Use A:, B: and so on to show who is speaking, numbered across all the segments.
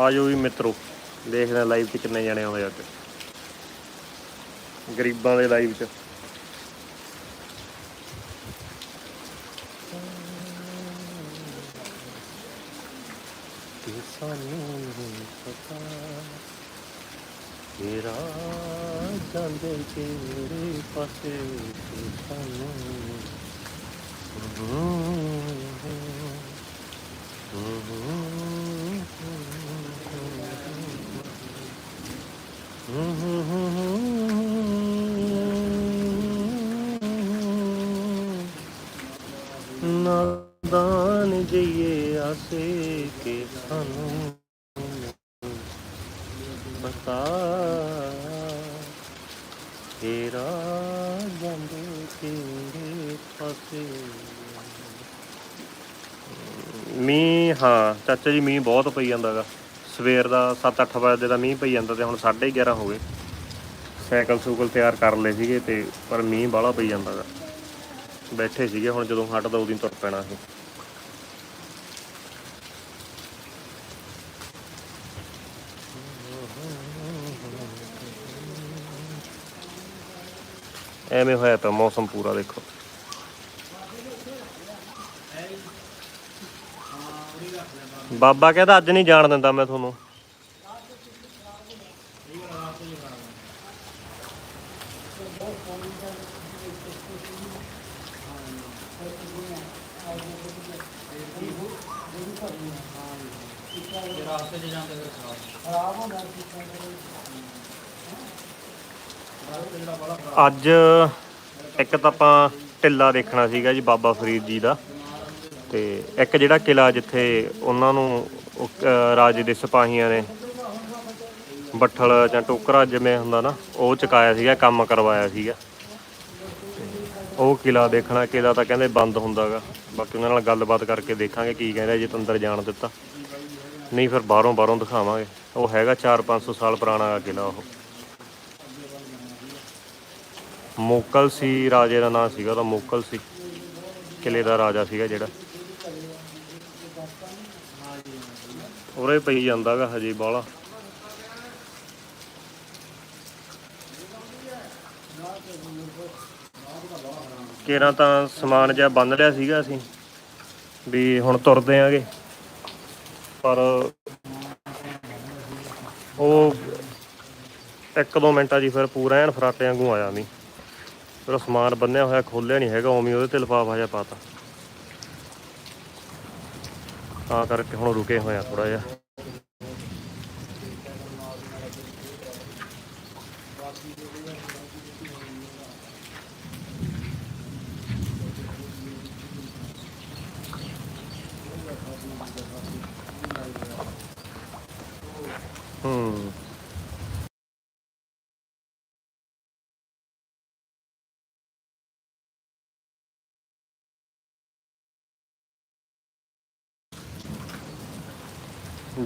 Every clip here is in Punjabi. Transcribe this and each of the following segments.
A: ਆ ਜਾਓ ਵੀ ਮਿੱਤਰੋ, ਦੇਖਦੇ ਆ ਲਾਈਵ 'ਚ ਕਿੰਨੇ ਜਣੇ ਹੋਏ ਅੱਜ। ਗਰੀਬਾਂ ਦੇ ਲਾਈਵ 'ਚ। ਸਾਨੂੰ ਪਤਾ ਤੇਰਾ ਜਾਂਦੇ ਤੇਰੇ ਪਾਸੇ ਸਾਨੂੰ ਚਾਚਾ ਜੀ, ਮੀਂਹ ਬਹੁਤ ਪਈ ਜਾਂਦਾਗਾ ਸਵੇਰ ਦਾ 7-8 ਵਜੇ ਦਾ ਮੀਂਹ ਪਈ ਜਾਂਦਾ ਤੇ ਹੁਣ 11:30 ਹੋ ਗਏ। ਸਾਈਕਲ ਸੂਕਲ ਤਿਆਰ ਕਰ ਲਏ ਸੀਗੇ ਤੇ ਪਰ ਮੀਂਹ ਬਾਹਲਾ ਪਈ ਜਾਂਦਾਗਾ ਬੈਠੇ ਸੀਗੇ ਹੁਣ ਜਦੋਂ ਹਟਦਾ ਉਦੋਂ ਹੀ ਤੁਰ ਪੈਣਾ ਸੀ। ਐਵੇਂ ਹੋਇਆ ਤਾਂ ਮੌਸਮ ਪੂਰਾ, ਦੇਖੋ। ਬਾਬਾ ਕਹਿੰਦਾ ਅੱਜ ਨਹੀਂ ਜਾਣ ਦਿੰਦਾ ਮੈਂ ਤੁਹਾਨੂੰ। ਅੱਜ ਇੱਕ ਤਾਂ ਆਪਾਂ ਢਿੱਲਾ ਦੇਖਣਾ ਸੀਗਾ ਜੀ ਬਾਬਾ ਫਰੀਦ ਜੀ ਦਾ। ਤੇ ਇੱਕ ਜਿਹੜਾ ਕਿਲਾ ਜਿੱਥੇ ਉਹਨਾਂ ਨੂੰ ਰਾਜੇ ਦੇ ਸਿਪਾਹੀਆਂ ਨੇ ਬੱਠਲ ਜਾਂ ਟੋਕਰਾ ਜਿਵੇਂ ਹੁੰਦਾ ਨਾ, ਉਹ ਚੁਕਾਇਆ ਸੀਗਾ, ਕੰਮ ਕਰਵਾਇਆ ਸੀਗਾ। ਤੇ ਉਹ ਕਿਲਾ ਦੇਖਣਾ ਕਿਲਾ ਤਾਂ ਕਹਿੰਦੇ ਬੰਦ ਹੁੰਦਾਗਾ ਬਾਕੀ ਉਹਨਾਂ ਨਾਲ ਗੱਲਬਾਤ ਕਰਕੇ ਦੇਖਾਂਗੇ ਕੀ ਕਹਿੰਦੇ ਜੇ ਅੰਦਰ ਜਾਣ ਦਿੱਤਾ। ਨਹੀਂ ਫਿਰ ਬਾਹਰੋਂ ਬਾਹਰੋਂ ਦਿਖਾਵਾਂਗੇ। ਉਹ ਹੈਗਾ 4-500 ਸਾਲ ਪੁਰਾਣਾ ਕਿਲਾ ਉਹ। ਮੋਕਲ ਸੀ, ਰਾਜੇ ਦਾ ਨਾਮ ਸੀਗਾ, ਉਹਦਾ ਮੋਕਲ ਸੀ। ਕਿਲੇ ਦਾ ਰਾਜਾ ਸੀਗਾ ਜਿਹੜਾ। ਉਰੇ ਪਈ ਜਾਂਦਾਗਾ ਹਜੇ ਬਾਲਾ ਕੇਰਾਂ ਤਾਂ ਸਮਾਨ ਜਿਹਾ ਬੰਨ ਲਿਆ ਸੀਗਾ ਅਸੀਂ, ਵੀ ਹੁਣ ਤੁਰਦੇ ਆਂਗੇ। ਪਰ ਉਹ ਇੱਕ ਦੋ ਮਿੰਟਾਂ ਜੀ ਫਿਰ ਪੂਰਾ ਐਨ ਫਰਾਟੇ ਵਾਂਗੂ ਆਇਆ ਨਹੀਂ ਫਿਰ ਉਹ ਸਮਾਨ ਬੰਨਿਆ ਹੋਇਆ ਖੋਲਿਆ ਨਹੀਂ ਹੈਗਾ, ਉਵੇਂ ਹੀ ਉਹਦੇ ਤੇ ਲਿਫਾਫਾ ਜਿਹਾ ਪਾਤਾ। ਤਾਂ ਕਰਕੇ ਹੁਣ ਰੁਕੇ ਹੋਏ ਆ ਥੋੜਾ ਜਿਹਾ।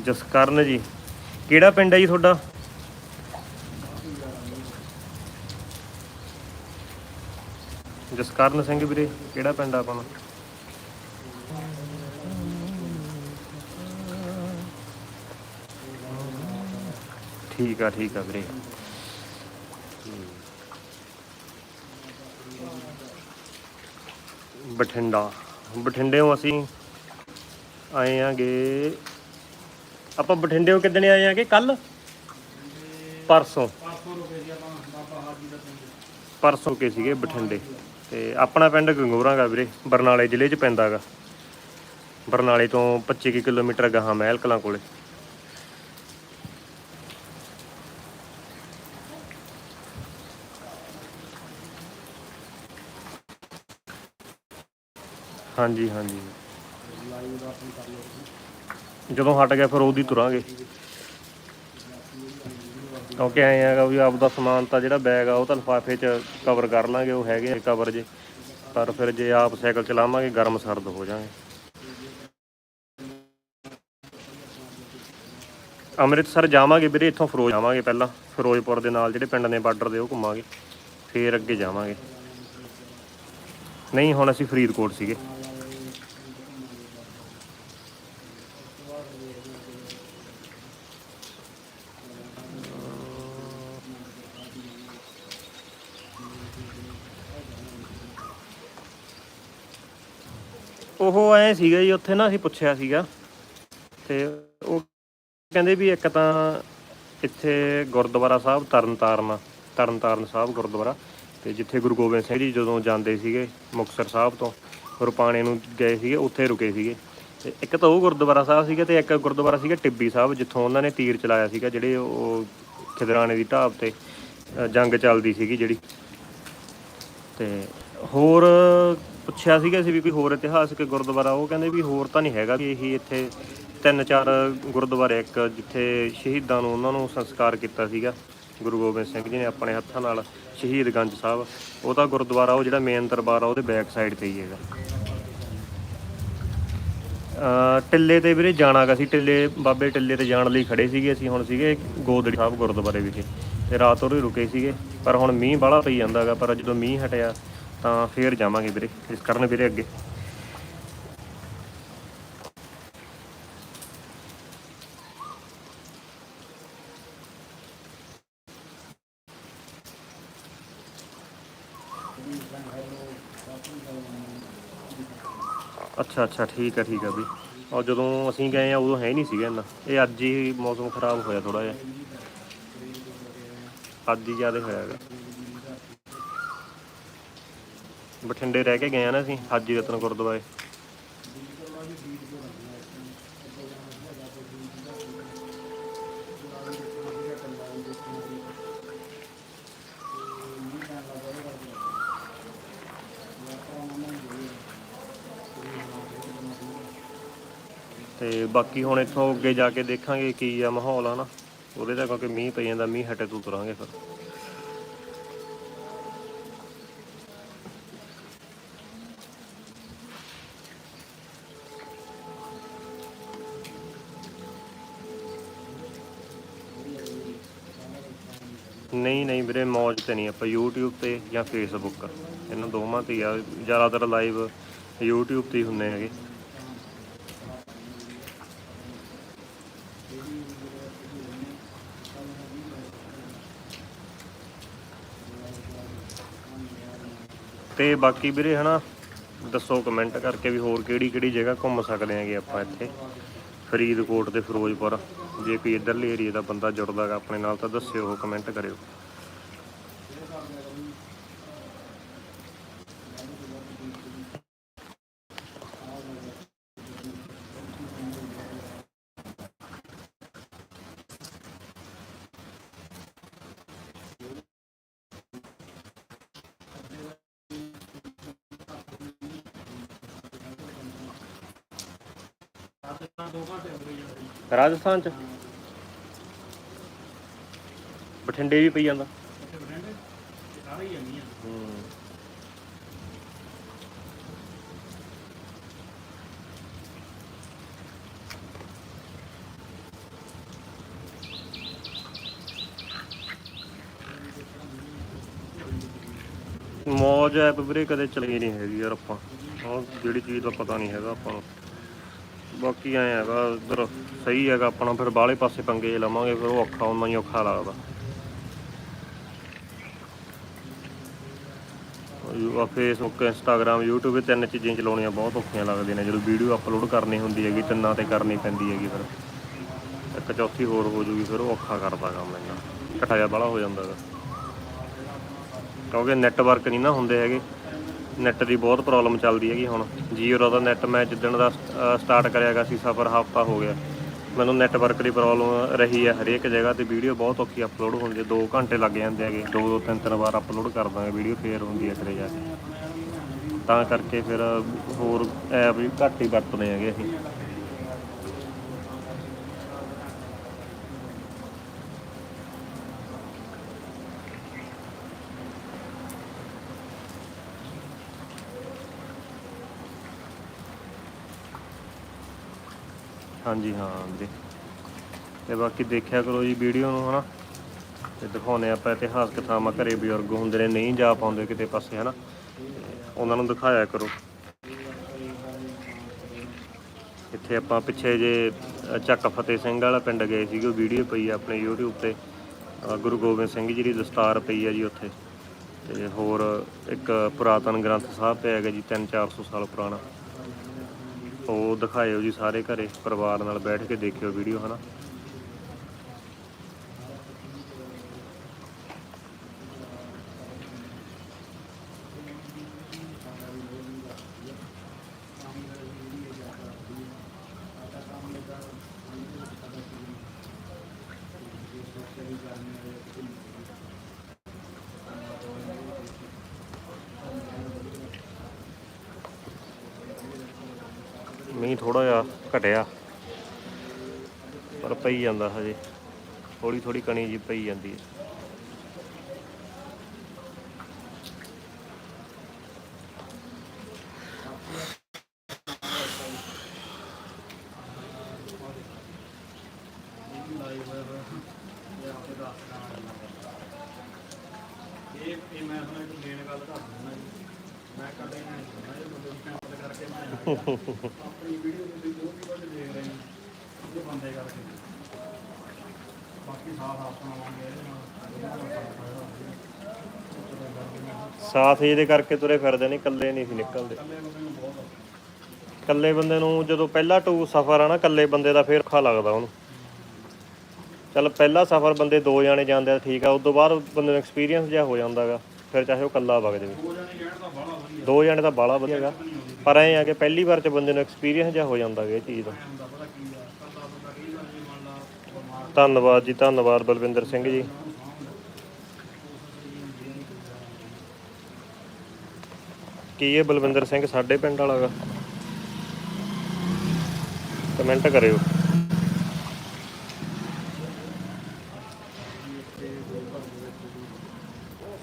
A: ਜਸਕਰਨ ਜੀ। ਕਿਹੜਾ ਪਿੰਡ ਹੈ ਜੀ ਤੁਹਾਡਾ? ਜਸਕਰਨ ਸਿੰਘ ਵੀਰੇ, ਕਿਹੜਾ ਪਿੰਡ ਆ ਆਪਣਾ? ਠੀਕ ਆ ਠੀਕ ਆ ਵੀਰੇ। ਬਠਿੰਡਾ। ਬਠਿੰਡੇੋਂ ਅਸੀਂ ਆਏ ਆਂਗੇ ਆਪਾਂ ਬਠਿੰਡੇੋਂ ਕਿੱਦਣ ਆਏ ਆਂਗੇ? ਕੱਲ ਪਰਸੋਂ। ਪਰਸੋਂ ਕੇ ਸੀਗੇ ਬਠਿੰਡੇ। ਤੇ ਆਪਣਾ ਪਿੰਡ ਗੰਗੋਰਾਂਗਾ ਵੀਰੇ, ਬਰਨਾਲੇ ਜ਼ਿਲ੍ਹੇ 'ਚ ਪੈਂਦਾਗਾ ਬਰਨਾਲੇ ਤੋਂ 25 ਕੁ ਕਿਲੋਮੀਟਰ ਗਾਹਾਂ ਮਹਿਲ ਕਲਾਂ ਕੋਲੇ। ਹਾਂਜੀ ਹਾਂਜੀ। ਜਦੋਂ ਹਟ ਗਿਆ ਫਿਰ ਉਹਦੀ ਤੁਰਾਂਗੇ। ਕਿਉਂਕਿ ਐਂ ਹੈਗਾ ਵੀ ਆਪਦਾ ਸਮਾਨ ਤਾਂ ਜਿਹੜਾ ਬੈਗ ਆ, ਉਹ ਤਾਂ ਲਿਫਾਫੇ 'ਚ ਕਵਰ ਕਰ ਲਾਂਗੇ, ਉਹ ਹੈਗੇ ਆ ਕਵਰ ਜੇ। ਪਰ ਫਿਰ ਜੇ ਆਪ ਸਾਈਕਲ ਚਲਾਵਾਂਗੇ, ਗਰਮ ਸਰਦ ਹੋ ਜਾਾਂਗੇ ਅੰਮ੍ਰਿਤਸਰ ਜਾਵਾਂਗੇ ਵੀਰੇ, ਇੱਥੋਂ ਫਿਰੋਜ਼ ਜਾਵਾਂਗੇ ਪਹਿਲਾਂ। ਫਿਰੋਜ਼ਪੁਰ ਦੇ ਨਾਲ ਜਿਹੜੇ ਪਿੰਡ ਨੇ, ਬਾਰਡਰ ਦੇ, ਉਹ ਘੁੰਮਾਂਗੇ। ਫੇਰ ਅੱਗੇ ਜਾਵਾਂਗੇ। ਨਹੀਂ, ਹੁਣ ਅਸੀਂ ਫਰੀਦਕੋਟ ਸੀਗੇ। ਉਹ ਐ ਸੀਗਾ ਜੀ, ਉੱਥੇ ਨਾ ਅਸੀਂ ਪੁੱਛਿਆ ਸੀਗਾ ਤੇ ਉਹ ਕਹਿੰਦੇ ਵੀ ਇੱਕ ਤਾਂ ਇੱਥੇ ਗੁਰਦੁਆਰਾ ਸਾਹਿਬ ਤਰਨਤਾਰਨ ਤਰਨਤਾਰਨ ਸਾਹਿਬ ਗੁਰਦੁਆਰਾ ਤੇ ਜਿੱਥੇ ਗੁਰੂ ਗੋਬਿੰਦ ਸਿੰਘ ਜੀ ਜਦੋਂ ਜਾਂਦੇ ਸੀਗੇ ਮੁਕਤਸਰ ਸਾਹਿਬ ਤੋਂ, ਰੁਪਾਣੇ ਨੂੰ ਗਏ ਸੀਗੇ, ਉੱਥੇ ਰੁਕੇ ਸੀਗੇ। ਤੇ ਇੱਕ ਤਾਂ ਉਹ ਗੁਰਦੁਆਰਾ ਸਾਹਿਬ ਸੀਗਾ ਤੇ ਇੱਕ ਗੁਰਦੁਆਰਾ ਸੀਗਾ ਟਿੱਬੀ ਸਾਹਿਬ, ਜਿੱਥੋਂ ਉਹਨਾਂ ਨੇ ਤੀਰ ਚਲਾਇਆ ਸੀਗਾ, ਜਿਹੜੇ ਉਹ ਖਿਦਰਾਣੇ ਦੀ ਢਾਬ ਤੇ ਜੰਗ ਚੱਲਦੀ ਸੀਗੀ ਜਿਹੜੀ। ਤੇ ਹੋਰ ਪੁੱਛਿਆ ਸੀਗਾ ਅਸੀਂ ਵੀ ਕੋਈ ਹੋਰ ਇਤਿਹਾਸਿਕ ਗੁਰਦੁਆਰਾ, ਉਹ ਕਹਿੰਦੇ ਵੀ ਹੋਰ ਤਾਂ ਨਹੀਂ ਹੈਗਾ ਵੀ ਇਹੀ ਇੱਥੇ ਤਿੰਨ ਚਾਰ ਗੁਰਦੁਆਰੇ, ਇੱਕ ਜਿੱਥੇ ਸ਼ਹੀਦਾਂ ਨੂੰ ਉਹਨਾਂ ਨੂੰ ਸੰਸਕਾਰ ਕੀਤਾ ਸੀਗਾ, ਗੁਰੂ ਗੋਬਿੰਦ ਸਿੰਘ ਜੀ ਨੇ ਆਪਣੇ ਹੱਥਾਂ ਨਾਲ ਸ਼ਹੀਦ ਗੰਜ ਸਾਹਿਬ। ਉਹ ਤਾਂ ਗੁਰਦੁਆਰਾ, ਉਹ ਜਿਹੜਾ ਮੇਨ ਦਰਬਾਰ ਆ, ਉਹਦੇ ਬੈਕ ਸਾਈਡ ਤੇ ਹੀ ਹੈਗਾ। ਟਿੱਲੇ ਤੇ ਵੀਰੇ ਜਾਣਾਗਾ ਸੀ, ਟਿੱਲੇ, ਬਾਬੇ ਟਿੱਲੇ ਤੇ ਜਾਣ ਲਈ ਖੜੇ ਸੀਗੇ ਅਸੀਂ ਹੁਣ ਸੀਗੇ ਗੋਦੜੀ ਸਾਹਿਬ ਗੁਰਦੁਆਰੇ ਵਿਖੇ। ਤੇ ਰਾਤ ਉਰੇ ਰੁਕੇ ਸੀਗੇ, ਪਰ ਹੁਣ ਮੀਂਹ ਬਾਹਲਾ ਪਈ ਜਾਂਦਾਗਾ ਪਰ ਜਦੋਂ ਮੀਂਹ ਹਟਿਆ ਤਾਂ ਫੇਰ ਜਾਵਾਂਗੇ ਵੀਰੇ, ਇਸ ਕਰਨ ਵੀਰੇ ਅੱਗੇ। ਅੱਛਾ ਅੱਛਾ, ਠੀਕ ਹੈ ਠੀਕ ਹੈ ਵੀ ਔਰ ਜਦੋਂ ਅਸੀਂ ਗਏ ਆ, ਉਦੋਂ ਹੈ ਹੀ ਨਹੀਂ ਸੀਗਾ ਇੰਨਾ। ਇਹ ਅੱਜ ਹੀ ਮੌਸਮ ਖਰਾਬ ਹੋਇਆ ਥੋੜਾ ਜਿਹਾ। ਅੱਜ ਹੀ ਜ਼ਿਆਦਾ ਹੋਇਆ ਹੈਗਾ। ਬਠਿੰਡੇ ਰਹਿ ਕੇ ਗਏ ਆ ਨਾ ਅਸੀਂ, ਹਾਜੀ ਰਤਨ ਗੁਰਦੁਆਰੇ। ਤੇ ਬਾਕੀ ਹੁਣ ਇੱਥੋਂ ਅੱਗੇ ਜਾ ਕੇ ਦੇਖਾਂਗੇ ਕੀ ਆ ਮਾਹੌਲ ਆ ਨਾ ਉਹਦੇ ਦਾ ਕਿਉਂਕਿ ਮੀਂਹ ਪਈ ਜਾਂਦਾ, ਮੀਂਹ ਹਟੇ ਤੋਂ ਤੁਰਾਂਗੇ ਫਿਰ। ਨਹੀਂ ਨਹੀਂ ਵੀਰੇ, ਮੌਜ ਤੇ ਨਹੀਂ। ਆਪਾਂ YouTube ਤੇ ਜਾਂ Facebook ਇਹਨਾਂ ਦੋਵਾਂ ਤੇ ਆ। ਜ਼ਿਆਦਾਤਰ ਲਾਈਵ YouTube ਤੇ ਹੀ ਹੁੰਨੇ ਹੈਗੇ। ਤੇ ਬਾਕੀ ਵੀਰੇ, ਹਨਾ, ਦੱਸੋ ਕਮੈਂਟ ਕਰਕੇ ਵੀ ਹੋਰ ਕਿਹੜੀ ਕਿਹੜੀ ਜਗ੍ਹਾ ਘੁੰਮ ਸਕਦੇ ਆਂਗੇ ਆਪਾਂ ਇੱਥੇ? ਫਰੀਦਕੋਟ ਤੇ ਫਿਰੋਜ਼ਪੁਰ। ਜੇ ਕੋਈ ਇੱਧਰਲੇ ਏਰੀਆ ਦਾ ਬੰਦਾ ਜੁੜਦਾ ਗਾ ਆਪਣੇ ਨਾਲ ਤਾਂ ਦੱਸਿਓ ਕਮੈਂਟ ਕਰਿਓ। ਰਾਜਸਥਾਨ ਚ। ਬਠਿੰਡੇ ਵੀ ਪਈ ਜਾਂਦਾ। ਹੂੰ ਮੌਜ ਐਪ ਵੀਰੇ ਕਦੇ ਚਲੀ ਨਹੀਂ ਹੈਗੀ ਯਾਰ ਆਪਾਂ। ਉਹ ਜਿਹੜੀ ਚੀਜ਼ ਦਾ ਪਤਾ ਨਹੀਂ ਹੈਗਾ ਆਪਾਂ ਨੂੰ। ਬਾਕੀ ਐ ਹੈਗਾ, ਉਧਰ ਸਹੀ ਹੈਗਾ ਆਪਣਾ, ਫਿਰ ਬਾਹਲੇ ਪਾਸੇ ਪੰਗੇ ਜੇ ਲਵਾਂਗੇ, ਫਿਰ ਉਹ ਔਖਾ ਉਹਨਾਂ ਹੀ ਔਖਾ ਲੱਗਦਾ। ਯੂ ਫੇਸਬੁੱਕ ਇੰਸਟਾਗ੍ਰam YouTube, ਇਹ ਤਿੰਨ ਚੀਜ਼ਾਂ ਚਲਾਉਣੀਆਂ ਬਹੁਤ ਔਖੀਆਂ ਲੱਗਦੀਆਂ ਨੇ, ਜਦੋਂ ਵੀਡੀਓ ਅਪਲੋਡ ਕਰਨੀ ਹੁੰਦੀ ਹੈਗੀ, ਤਿੰਨਾਂ ਤੇ ਕਰਨੀ ਪੈਂਦੀ ਹੈਗੀ ਫਿਰ। ਇੱਕ ਚੌਥੀ ਹੋਰ ਹੋ ਜੂਗੀ, ਫਿਰ ਉਹ ਔਖਾ ਕਰਦਾ ਕੰਮ ਇੰਨਾ ਇਕੱਠਾ ਜਿਹਾ ਬਾਹਲਾ ਹੋ ਜਾਂਦਾ ਗਾ ਕਿਉਂਕਿ ਨੈਟਵਰਕ ਨਹੀਂ ਨਾ ਹੁੰਦੇ ਹੈਗੇ ਨੈਟ ਦੀ ਬਹੁਤ ਪ੍ਰੋਬਲਮ ਚੱਲਦੀ ਹੈਗੀ ਹੁਣ। ਜੀਓ ਦਾ ਨੈਟ ਮੈਂ ਜਿੱਦਣ ਦਾ ਸਟਾਰਟ ਕਰਿਆਗਾ ਸੀ, ਸਫਰ ਹਫਤਾ ਹੋ ਗਿਆ। ਮੈਨੂੰ ਨੈਟਵਰਕ ਦੀ ਪ੍ਰੋਬਲਮ ਰਹੀ ਹੈ ਹਰੇਕ ਜਗ੍ਹਾ ਤੇ ਵੀਡੀਓ ਬਹੁਤ ਔਖੀ ਅਪਲੋਡ ਹੁੰਦੀ ਹੈ 2 ਘੰਟੇ ਲੱਗ ਜਾਂਦੇ ਹੈਗੇ। ਦੋ ਦੋ, ਤਿੰਨ ਤਿੰਨ ਵਾਰ ਅਪਲੋਡ ਕਰ ਦਾਂਗੇ ਵੀਡੀਓ ਫੇਰ ਹੁੰਦੀ ਹੈ ਕਰੇ ਜਾ ਕੇ। ਤਾਂ ਕਰਕੇ ਫਿਰ ਹੋਰ ਐਪ ਵੀ ਘੱਟ ਹੀ ਵਰਤਦੇ ਹੈਗੇ ਅਸੀਂ। ਹਾਂਜੀ, ਹਾਂ ਵੀਰੇ ਤੇ ਬਾਕੀ ਦੇਖਿਆ ਕਰੋ ਜੀ ਵੀਡੀਓ ਨੂੰ, ਹਨਾ। ਤੇ ਦਿਖਾਉਨੇ ਆਪਾਂ ਇਤਿਹਾਸਕ ਥਾਵਾਂ ਘਰੇ ਬਜ਼ੁਰਗ ਹੁੰਦੇ ਨੇ, ਨਹੀਂ ਜਾ ਪਾਉਂਦੇ ਕਿਤੇ ਪਾਸੇ, ਹਨਾ। ਤੇ ਉਹਨਾਂ ਨੂੰ ਦਿਖਾਇਆ ਕਰੋ। ਇੱਥੇ ਆਪਾਂ ਪਿੱਛੇ ਜੇ ਚੱਕ ਫਤਿਹ ਸਿੰਘ ਵਾਲਾ ਪਿੰਡ ਗਏ ਸੀਗੇ, ਉਹ ਵੀਡੀਓ ਪਈ ਆ ਆਪਣੇ YouTube ਤੇ। ਗੁਰੂ ਗੋਬਿੰਦ ਸਿੰਘ ਜੀ ਦੀ ਦਸਤਾਰ ਪਈ ਆ ਜੀ ਉੱਥੇ। ਤੇ ਹੋਰ ਇੱਕ ਪੁਰਾਤਨ ਗ੍ਰੰਥ ਸਾਹਿਬ ਪਿਆ ਹੈਗਾ ਜੀ 3-400 ਸਾਲ ਪੁਰਾਣਾ। ਉਹ ਦਿਖਾਇਓ ਜੀ ਸਾਰੇ ਘਰੇ ਪਰਿਵਾਰ ਨਾਲ ਬੈਠ ਕੇ ਦੇਖਿਓ ਵੀਡੀਓ ਹਨਾ? ਮੀਂਹ ਥੋੜਾ ਜਿਹਾ ਘਟਿਆ, ਪਰ ਪਈ ਜਾਂਦਾ ਹਜੇ। ਥੋੜੀ ਥੋੜੀ ਕਣੀ ਜੀ ਪਈ ਜਾਂਦੀ ਹੈ
B: ਇਹ ਇਹ ਮੈਂ ਤੁਹਾਨੂੰ ਇੱਕ ਮੇਨ ਗੱਲ ਦੱਸ ਦਿੰਦਾ ਜੀ ਮੈਂ ਕਦੇ ਨਹੀਂ ਸੁਣਿਆ ਇਹ ਬੰਦੇ ਨੂੰ ਕੈਂਪਲ ਕਰਕੇ ਮੈਂ ਆ ਗਿਆ। ਆਪਣੀ ਵੀਡੀਓ ਤੁਸੀਂ ਜੋ ਵੀ ਕੁਝ ਦੇਖ ਰਹੇ ਹੋ ਇਹ ਬੰਦੇ ਕਰਕੇ ਬਾਕੀ ਸਾਫ਼ ਆਪ ਸੁਣਾਵਾਂਗੇ ਇਹਦੇ ਨਾਲ ਇਹਦੇ ਨਾਲ ਫ਼ਰਕ ਹੋਏਗਾ। ਚਲੋ ਬਾਕੀ ਮੈਂ
A: ਸਾਥ ਇਹਦੇ ਕਰਕੇ ਤੁਰੇ ਫਿਰਦੇ ਨੇ, ਇਕੱਲੇ ਨਹੀਂ ਸੀ ਨਿਕਲਦੇ।
B: ਇਕੱਲੇ ਬੰਦੇ ਨੂੰ
A: ਜਦੋਂ ਪਹਿਲਾ ਟੂ ਸਫ਼ਰ ਆ ਨਾ, ਇਕੱਲੇ ਬੰਦੇ ਦਾ ਫੇਰ ਔਖਾ ਲੱਗਦਾ ਉਹਨੂੰ। ਚੱਲ ਪਹਿਲਾ ਸਫ਼ਰ ਬੰਦੇ ਦੋ ਜਾਣੇ ਜਾਂਦੇ ਆ, ਠੀਕ ਆ ਉਸ ਤੋਂ ਬਾਅਦ ਬੰਦੇ ਨੂੰ ਐਕਸਪੀਰੀਅੰਸ ਜਿਹਾ ਹੋ ਜਾਂਦਾਗਾ, ਫਿਰ ਚਾਹੇ ਉਹ ਇਕੱਲਾ ਵਗ ਜਾਵੇ।
B: ਦੋ ਜਣੇ ਤਾਂ ਬੜਾ ਵਧੀਆ
A: ਜਾਣੇ ਤਾਂ ਬਾਲਾ ਵਧੀਆਗਾ ਪਰ ਐਂ ਆ ਕਿ ਪਹਿਲੀ ਵਾਰ ਚ ਬੰਦੇ ਨੂੰ ਐਕਸਪੀਰੀਅੰਸ ਜਿਹਾ ਹੋ ਜਾਂਦਾਗਾ ਇਹ ਚੀਜ਼ ਦਾ
B: ਹੁੰਦਾ ਪਤਾ ਕੀ ਆ ਕੱਲਾ ਬੰਦਾ ਕਈ ਵਾਰ ਜੇ ਮੰਨ ਲਾ ਬਿਮਾਰ
A: ਧੰਨਵਾਦ ਜੀ, ਧੰਨਵਾਦ ਬਲਵਿੰਦਰ ਸਿੰਘ ਜੀ। ਕੀ ਇਹ ਬਲਵਿੰਦਰ ਸਿੰਘ ਸਾਡੇ ਪਿੰਡ ਵਾਲਾ ਗਾ? ਕਮੈਂਟ ਕਰਿਓ।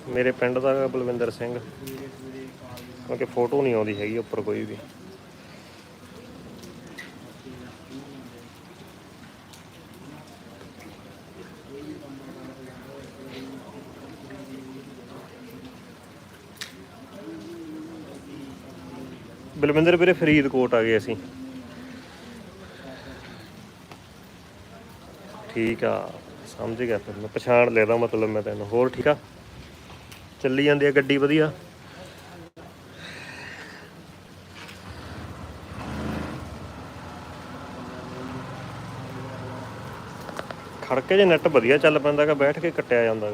A: ਮੇਰੇ ਪਿੰਡ ਦਾ ਗਾ ਬਲਵਿੰਦਰ ਸਿੰਘ। ਕਿਉਂਕਿ ਫੋਟੋ ਨਹੀਂ ਆਉਂਦੀ ਹੈਗੀ ਉੱਪਰ ਕੋਈ ਵੀ। ਬਲਵਿੰਦਰ ਵੀਰੇ ਫਰੀਦਕੋਟ ਆ ਗਏ ਅਸੀਂ। ਠੀਕ ਆ, ਸਮਝ ਗਿਆ ਫਿਰ ਪਛਾਣ ਲੈਦਾ ਮਤਲਬ ਮੈਂ ਤੈਨੂੰ, ਹੋਰ ਠੀਕ ਆ? ਚੱਲੀ ਜਾਂਦੀ ਆ ਗੱਡੀ ਵਧੀਆ। ਖੜਕੇ ਜੇ ਨੈਟ ਵਧੀਆ ਚੱਲ ਪੈਂਦਾ ਗਾ ਬੈਠ ਕੇ ਕੱਟਿਆ ਜਾਂਦਾ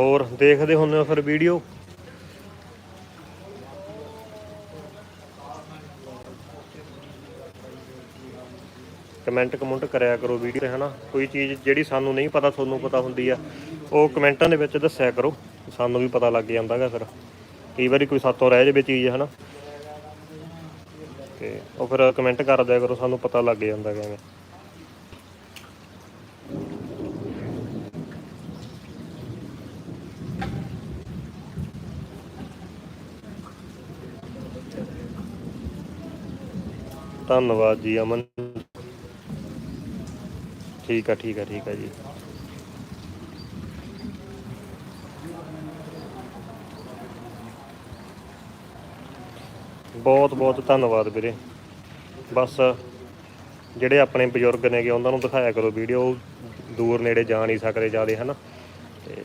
A: ਹੋਰ ਦੇਖਦੇ ਹੁੰਦੇ ਹੋ ਫਿਰ ਵੀਡੀਓ। ਕਮੈਂਟ ਕਮੈਂਟ ਕਰਿਆ ਕਰੋ ਵੀਡੀਓ ਤੇ, ਹਨਾ? ਕੋਈ ਚੀਜ਼ ਜਿਹੜੀ ਸਾਨੂੰ ਨਹੀਂ ਪਤਾ, ਤੁਹਾਨੂੰ ਪਤਾ ਹੁੰਦੀ ਆ, ਉਹ ਕਮੈਂਟਾਂ ਦੇ ਵਿੱਚ ਦੱਸਿਆ ਕਰੋ। ਸਾਨੂੰ ਵੀ ਪਤਾ ਲੱਗ ਜਾਂਦਾਗਾ ਫਿਰ। ਕਈ ਵਾਰੀ ਕੋਈ ਸਾਤੋਂ ਰਹਿ ਜਾਵੇ ਚੀਜ਼, ਹਨਾ? ਤੇ ਉਹ ਫਿਰ ਕਮੈਂਟ ਕਰ ਦਿਆ ਕਰੋ, ਸਾਨੂੰ ਪਤਾ ਲੱਗ ਜਾਂਦਾ ਕਿਵੇਂ ਧੰਨਵਾਦ ਜੀ, ਅਮਨ ਠੀਕ ਆ ਠੀਕ ਆ ਠੀਕ ਆ ਜੀ। ਬਹੁਤ ਬਹੁਤ ਧੰਨਵਾਦ ਵੀਰੇ। ਬਸ ਜਿਹੜੇ ਆਪਣੇ ਬਜ਼ੁਰਗ ਨੇਗੇ, ਉਹਨਾਂ ਨੂੰ ਦਿਖਾਇਆ ਕਰੋ ਵੀਡੀਓ। ਦੂਰ ਨੇੜੇ ਜਾ ਨਹੀਂ ਸਕਦੇ ਜਿਆਦੇ, ਹਨਾ? ਤੇ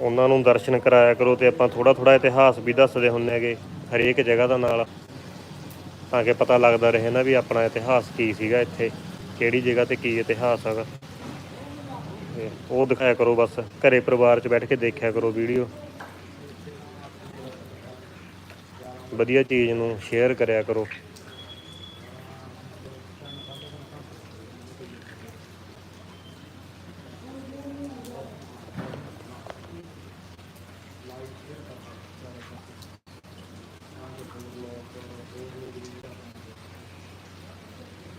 A: ਉਹਨਾਂ ਨੂੰ ਦਰਸ਼ਨ ਕਰਾਇਆ ਕਰੋ ਤੇ ਆਪਾਂ ਥੋੜਾ ਥੋੜਾ ਇਤਿਹਾਸ ਵੀ ਦੱਸਦੇ ਹੁੰਨੇ ਹੈਗੇ ਹਰੇਕ ਜਗ੍ਹਾ ਦਾ ਨਾਲ। ਤਾਂ ਕਿ ਪਤਾ ਲੱਗਦਾ ਰਹੇ ਨਾ ਵੀ ਆਪਣਾ ਇਤਿਹਾਸ ਕੀ ਸੀਗਾ ਇੱਥੇ, ਕਿਹੜੀ ਜਗ੍ਹਾ ਤੇ ਕੀ ਇਤਿਹਾਸ ਹੈਗਾ। ਉਹ ਦਿਖਾਇਆ ਕਰੋ ਬਸ, ਘਰੇ ਪਰਿਵਾਰ 'ਚ ਬੈਠ ਕੇ ਦੇਖਿਆ ਕਰੋ ਵੀਡੀਓ। ਵਧੀਆ ਚੀਜ਼ ਨੂੰ ਸ਼ੇਅਰ ਕਰਿਆ ਕਰੋ।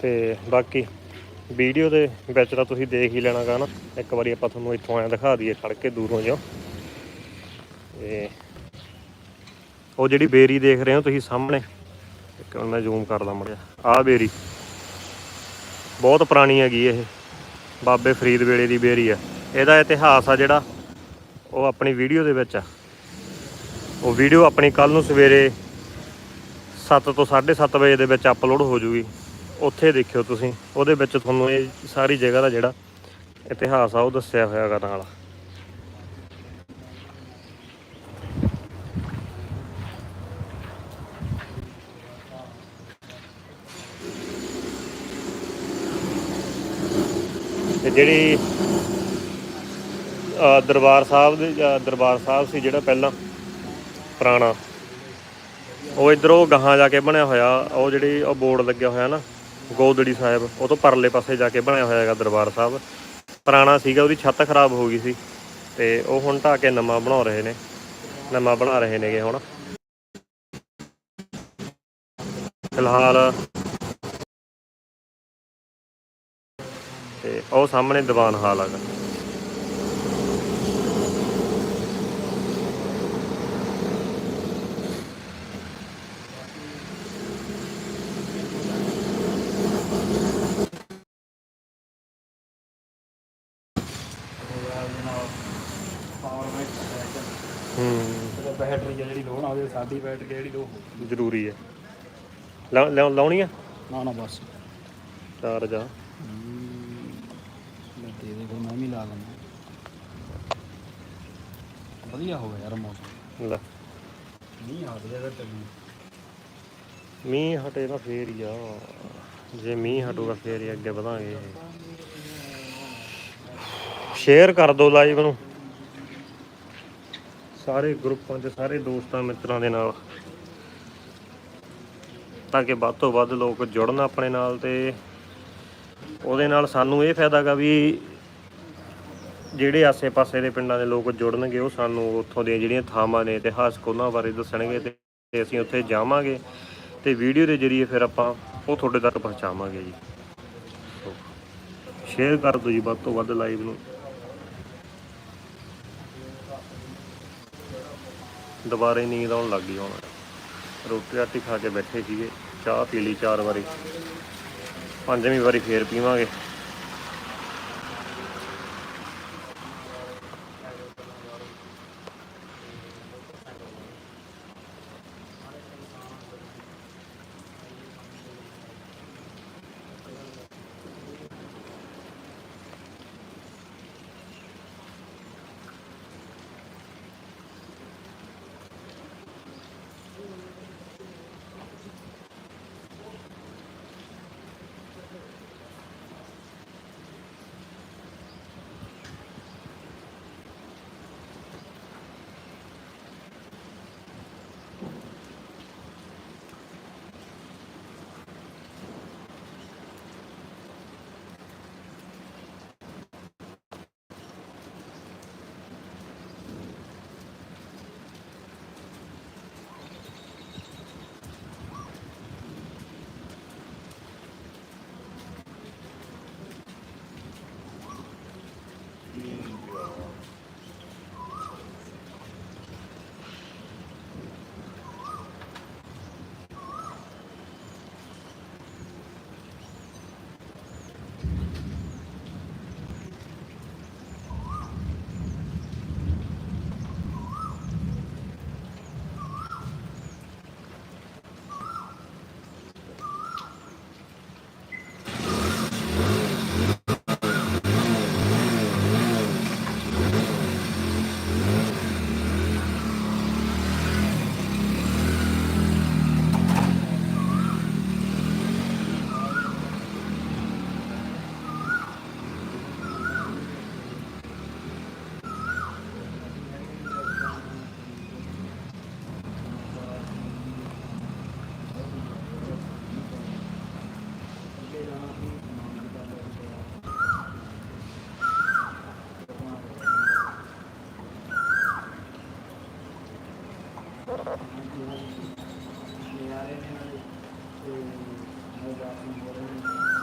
A: ਤੇ ਬਾਕੀ ਵੀਡੀਓ ਦੇ ਵਿੱਚ ਤਾਂ ਤੁਸੀਂ ਦੇਖ ਹੀ ਲੈਣਾਗਾ ਨਾ ਇੱਕ ਵਾਰੀ ਆਪਾਂ ਤੁਹਾਨੂੰ ਇੱਥੋਂ ਆਇਆ ਦਿਖਾ ਦਈਏ ਖੜ ਕੇ ਦੂਰੋਂ ਜਿਹਾ ਤੇ ਉਹ ਜਿਹੜੀ ਬੇਰੀ ਦੇਖ ਰਹੇ ਹੋ ਤੁਸੀਂ ਸਾਹਮਣੇ, ਇੱਕ ਮਿੰਟ ਮੈਂ ਜ਼ੂਮ ਕਰਦਾ ਮੜਿਆ ਆਹ ਬੇਰੀ, ਬਹੁਤ ਪੁਰਾਣੀ ਹੈਗੀ ਇਹ। ਬਾਬੇ ਫਰੀਦ ਵੇਲੇ ਦੀ ਬੇਰੀ ਆ। ਇਹਦਾ ਇਤਿਹਾਸ ਆ ਜਿਹੜਾ, ਉਹ ਆਪਣੀ ਵੀਡੀਓ ਦੇ ਵਿੱਚ ਆ। ਉਹ ਵੀਡੀਓ ਆਪਣੀ ਕੱਲ ਨੂੰ ਸਵੇਰੇ 7 ਤੋਂ 7:30 ਵਜੇ ਦੇ ਵਿੱਚ ਅਪਲੋਡ ਹੋ ਜੂਗੀ। ਉੱਥੇ ਦੇਖਿਓ ਤੁਸੀਂ। ਉਹਦੇ ਵਿੱਚ ਤੁਹਾਨੂੰ ਇਹ ਸਾਰੀ ਜਗ੍ਹਾ ਦਾ ਜਿਹੜਾ ਇਤਿਹਾਸ ਆ, ਉਹ ਦੱਸਿਆ ਹੋਇਆ ਗਾ ਨਾਲ। ਤੇ ਜਿਹੜੀ ਦਰਬਾਰ ਸਾਹਿਬ ਦੇ ਦਰਬਾਰ ਸਾਹਿਬ ਸੀ ਜਿਹੜਾ ਪਹਿਲਾਂ ਪੁਰਾਣਾ। ਉਹ ਇਧਰੋਂ ਗਾਹਾਂ ਜਾ ਕੇ ਬਣਿਆ ਹੋਇਆ, ਉਹ ਜਿਹੜੀ, ਉਹ ਬੋਰਡ ਲੱਗਿਆ ਹੋਇਆ ਨਾ। ਗੋਦੜੀ ਸਾਹਿਬ, ਉਹ ਤੋਂ ਪਰਲੇ ਪਾਸੇ ਜਾ ਕੇ ਬਣਿਆ ਹੋਇਆ ਹੈਗਾ ਦਰਬਾਰ ਸਾਹਿਬ। ਪੁਰਾਣਾ ਸੀਗਾ, ਉਹਦੀ ਛੱਤ ਖਰਾਬ ਹੋ ਗਈ ਸੀ ਤੇ ਉਹ ਹੁਣ ਢਾਹ ਕੇ ਨਵਾਂ ਬਣਾ ਰਹੇ ਨੇ, ਨਵਾਂ ਬਣਾ ਰਹੇ ਨੇਗੇ ਹੁਣ। ਫਿਲਹਾਲ ਤੇ ਉਹ ਸਾਹਮਣੇ ਦੀਵਾਨ ਹਾਲ ਹੈਗਾ
B: ਆਵੇ ਸਾਡੀ ਬੈਟਰੀ ਜਿਹੜੀ ਲੋ
A: ਜ਼ਰੂਰੀ ਹੈ। ਲਾ- ਲਾਉਣੀ ਆ?
B: ਨਾ ਨਾ ਬਸ।
A: ਚਾਰਜ ਆ
B: ਲੈ ਦੇ ਦੇ ਫਿਰ ਮੈਂ ਵੀ ਲਾ ਲੈਂਦਾ। ਵਧੀਆ ਹੋ ਗਿਆ ਯਾਰ ਮੌਸਮ।
A: ਲੈ।
B: ਨਹੀਂ ਹਟ ਜਾਏਗਾ ਚੱਲੀ।
A: ਮੀਂਹ ਹਟੇ ਤਾਂ ਫੇਰ ਹੀ ਆ। ਜੇ ਮੀਂਹ ਹਟੂਗਾ ਫੇਰ ਹੀ ਅੱਗੇ ਵਧਾਂਗੇ। ਸ਼ੇਅਰ ਕਰ ਦਿਓ ਲਾਈਵ ਨੂੰ। ਸਾਰੇ ਗਰੁੱਪਾਂ 'ਚ ਸਾਰੇ ਦੋਸਤਾਂ ਮਿੱਤਰਾਂ ਦੇ ਨਾਲ। ਤਾਂ ਕਿ ਵੱਧ ਤੋਂ ਵੱਧ ਲੋਕ ਜੁੜਨ ਆਪਣੇ ਨਾਲ ਤੇ ਉਹਦੇ ਨਾਲ ਸਾਨੂੰ ਇਹ ਫਾਇਦਾ ਗਾ ਵੀ ਜਿਹੜੇ ਆਸੇ-ਪਾਸੇ ਦੇ ਪਿੰਡਾਂ ਦੇ ਲੋਕ ਜੁੜਨਗੇ, ਉਹ ਸਾਨੂੰ ਉੱਥੋਂ ਦੀਆਂ ਜਿਹੜੀਆਂ ਥਾਵਾਂ ਨੇ ਇਤਿਹਾਸਕ ਉਹਨਾਂ ਬਾਰੇ ਦੱਸਣਗੇ ਤੇ ਤੇ ਅਸੀਂ ਉੱਥੇ ਜਾਵਾਂਗੇ ਤੇ ਵੀਡੀਓ ਦੇ ਜ਼ਰੀਏ ਫਿਰ ਆਪਾਂ ਉਹ ਤੁਹਾਡੇ ਤੱਕ ਪਹੁੰਚਾਵਾਂਗੇ ਜੀ। ਸ਼ੇਅਰ ਕਰ ਦਿਓ ਜੀ ਵੱਧ ਤੋਂ ਵੱਧ ਲਾਈਵ ਨੂੰ। ਦੁਬਾਰੇ ਨੀਂਦ ਆਉਣ ਲੱਗ ਗਈ ਹੁਣ। ਰੋਟੀ ਰਾਟੀ ਖਾ ਕੇ ਬੈਠੇ ਸੀਗੇ, ਚਾਹ ਪੀ ਲਈ ਚਾਰ ਵਾਰੀ। ਪੰਜਵੀਂ ਵਾਰੀ ਫੇਰ ਪੀਵਾਂਗੇ।
B: ਨਿਆਰੇ ਨੇ ਤੇ ਮੈਂ ਜਾ ਕੇ ਬੋਲ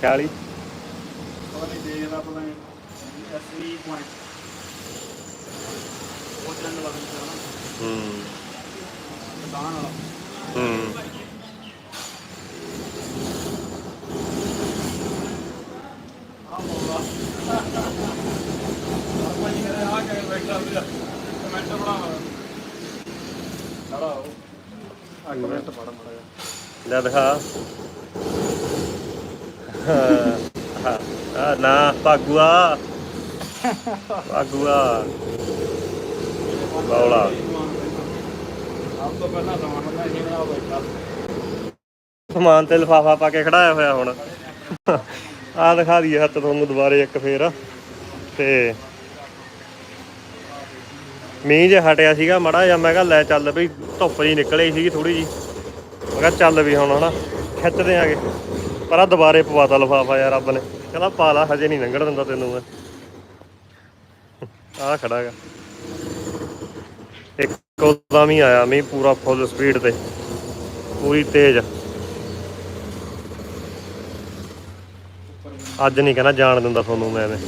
A: 40
B: ਪਤਾ ਨਹੀਂ ਦੇਖਦਾ ਪਤਾ ਨਹੀਂ ਐਸਵੀ ਪੁਆਇੰਟ ਉਹ ਚੈਨਲ ਵਾਲਾ ਵੀ ਨਾ
A: ਹੂੰ।
B: ਦੁਕਾਨ ਵਾਲਾ।
A: ਹੂੰ
B: ਆ ਮੋਲਾ ਆਪਾਂ ਜੀ ਕਰੇ ਆ ਕੇ ਬੈਠਾ ਵੀਰ ਕਮੈਂਟ ਬਣਾ ਖੜਾ ਹੋ ਆ ਕਮੈਂਟ ਪੜ ਮੜਾ
A: ਲੈ ਦਿਖਾ ਹਾਂ ਆ ਨਾ, ਭਾਗੂਆ। ਭਾਗੂਆ। ਬੌਲਾ।
B: ਆਪ ਤੋਂ ਪਹਿਲਾਂ ਸਮਾਨ ਮੈਂ ਇਹ ਬਣਾ ਬੈਠਾ
A: ਸਮਾਨ ਤੇ ਲਿਫਾਫਾ ਪਾ ਕੇ ਖੜਾਇਆ ਹੋਇਆ ਹੁਣ। ਆ ਦਿਖਾ ਦਈਏ ਹੱਥ ਤੁਹਾਨੂੰ ਦੁਬਾਰੇ ਇੱਕ ਫੇਰ। ਤੇ ਮੀਂਹ ਜੇ ਹਟਿਆ ਸੀਗਾ ਮੜਾ ਜਾਂ ਮੈਂ ਕਿਹਾ ਲੈ ਚੱਲ ਵੀ ਧੁੱਪ ਜੀ ਨਿਕਲੇ ਸੀਗੀ ਥੋੜੀ ਜੀ ਮੈਂ ਕਿਹਾ ਚੱਲ ਵੀ ਹੁਣ ਹਨਾ, ਖਿੱਚਦੇ ਆਗੇ। ਪਰ ਆ ਦੁਬਾਰੇ ਪਵਾਤਾ ਲਿਫਾਫਾ ਯਾਰ, ਰੱਬ ਨੇ। ਕਹਿੰਦਾ ਪਾ ਲਾ ਹਜੇ ਨਹੀਂ ਲੰਘਣ ਦਿੰਦਾ ਤੈਨੂੰ ਮੈਂ। ਆ ਖੜਾ ਹੈਗਾ। ਇੱਕ ਉਹਦਾ ਵੀ ਆਇਆ, ਮੀਂਹ ਪੂਰਾ ਫੁੱਲ ਸਪੀਡ ਤੇ। ਪੂਰੀ ਤੇਜ਼। ਅੱਜ ਨਹੀਂ ਕਹਿੰਦਾ ਜਾਣ ਦਿੰਦਾ ਤੁਹਾਨੂੰ ਮੈਂ ਐਵੇਂ।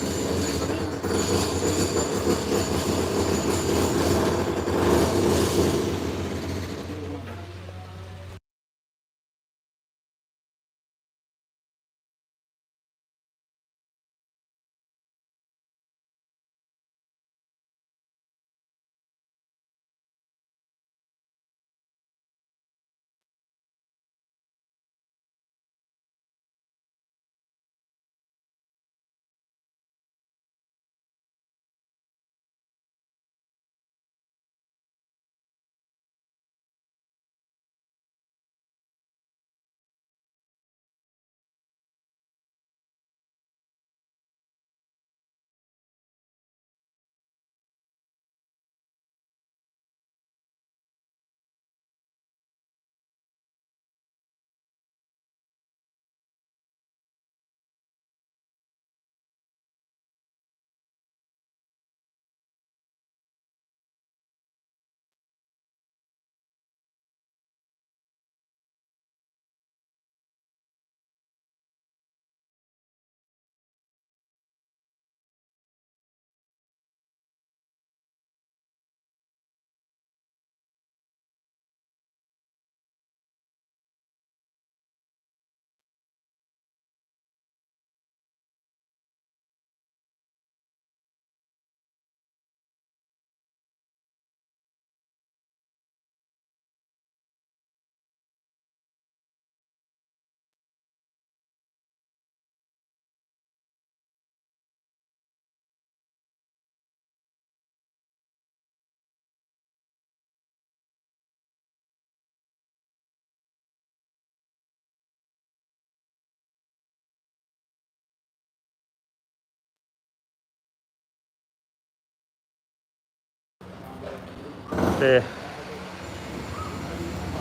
A: ਤੇ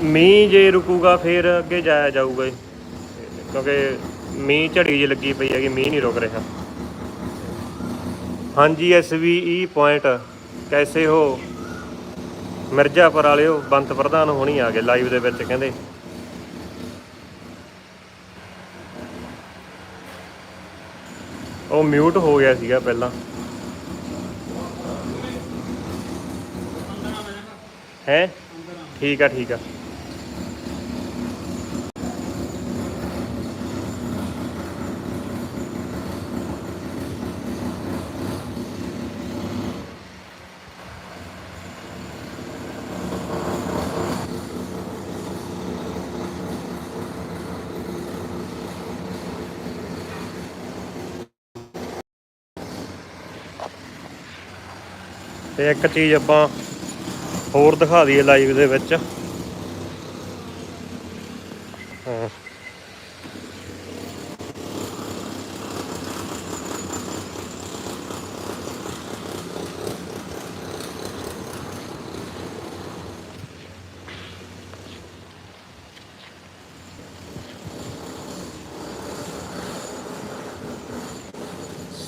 A: ਮੀਂਹ ਜੇ ਰੁਕੂਗਾ, ਫਿਰ ਅੱਗੇ ਜਾਇਆ ਜਾਊਗਾ ਕਿਉਂਕਿ ਮੀਂਹ ਝੜੀ ਜਿਹੀ ਲੱਗੀ ਪਈ ਹੈਗੀ, ਮੀਂਹ ਨਹੀਂ ਰੁਕ ਰਿਹਾ। ਹਾਂਜੀ ਐਸਵੀਈ ਪੁਆਇੰਟ ਕੈਸੇ ਹੋ? ਮਿਰਜ਼ਾਪੁਰ ਵਾਲਿਓ, ਬੰਤ ਪ੍ਰਧਾਨ ਹੋਣੀ ਆ ਗਏ ਲਾਈਵ ਦੇ ਵਿੱਚ, ਕਹਿੰਦੇ। ਉਹ ਮਿਊਟ ਹੋ ਗਿਆ ਸੀਗਾ ਪਹਿਲਾਂ। ਹੈ? ਠੀਕ ਆ ਠੀਕ ਆ। ਤੇ ਇੱਕ ਚੀਜ਼ ਆਪਾਂ ਹੋਰ ਦਿਖਾ ਦਈਏ ਲਾਈਵ ਦੇ ਵਿੱਚ। ਹਾਂ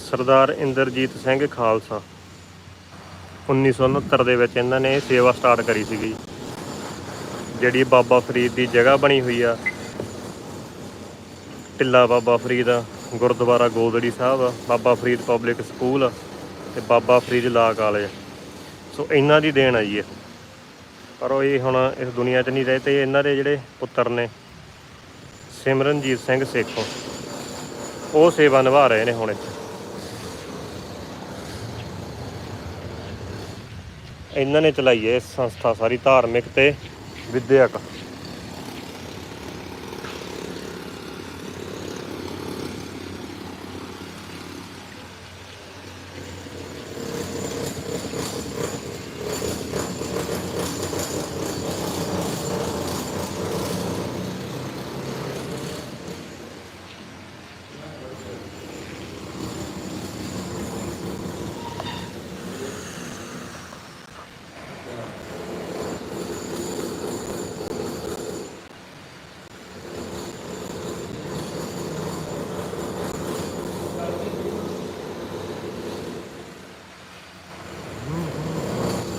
A: ਸਰਦਾਰ ਇੰਦਰਜੀਤ ਸਿੰਘ ਖਾਲਸਾ। 1969 ਦੇ ਵਿੱਚ ਇਹਨਾਂ ਨੇ ਸੇਵਾ ਸਟਾਰਟ ਕਰੀ ਸੀਗੀ। ਜਿਹੜੀ ਬਾਬਾ ਫਰੀਦ ਦੀ ਜਗ੍ਹਾ ਬਣੀ ਹੋਈ ਆ। ਟਿੱਲਾ ਬਾਬਾ ਫਰੀਦ ਆ, ਗੁਰਦੁਆਰਾ ਗੋਦੜੀ ਸਾਹਿਬ ਆ, ਬਾਬਾ ਫਰੀਦ ਪਬਲਿਕ ਸਕੂਲ ਆ ਤੇ ਬਾਬਾ ਫਰੀਦ ਲਾ ਕਾਲਜ ਸੋ ਇਹਨਾਂ ਦੀ ਦੇਣ ਆਈ ਹੈ ਪਰ ਉਹ ਇਹ ਹੁਣ ਇਸ ਦੁਨੀਆ 'ਚ ਨਹੀਂ ਰਹੇ ਤੇ ਇਹਨਾਂ ਦੇ ਜਿਹੜੇ ਪੁੱਤਰ ਨੇ, ਸਿਮਰਨਜੀਤ ਸਿੰਘ ਸੇਖੋਂ, ਉਹ ਸੇਵਾ ਨਿਭਾ ਰਹੇ ਨੇ ਹੁਣ ਇੱਥੇ। ਇਹਨਾਂ ਨੇ ਚਲਾਈ ਹੈ ਇਹ ਸੰਸਥਾ ਸਾਰੀ ਧਾਰਮਿਕ ਤੇ ਵਿਦਿਅਕ।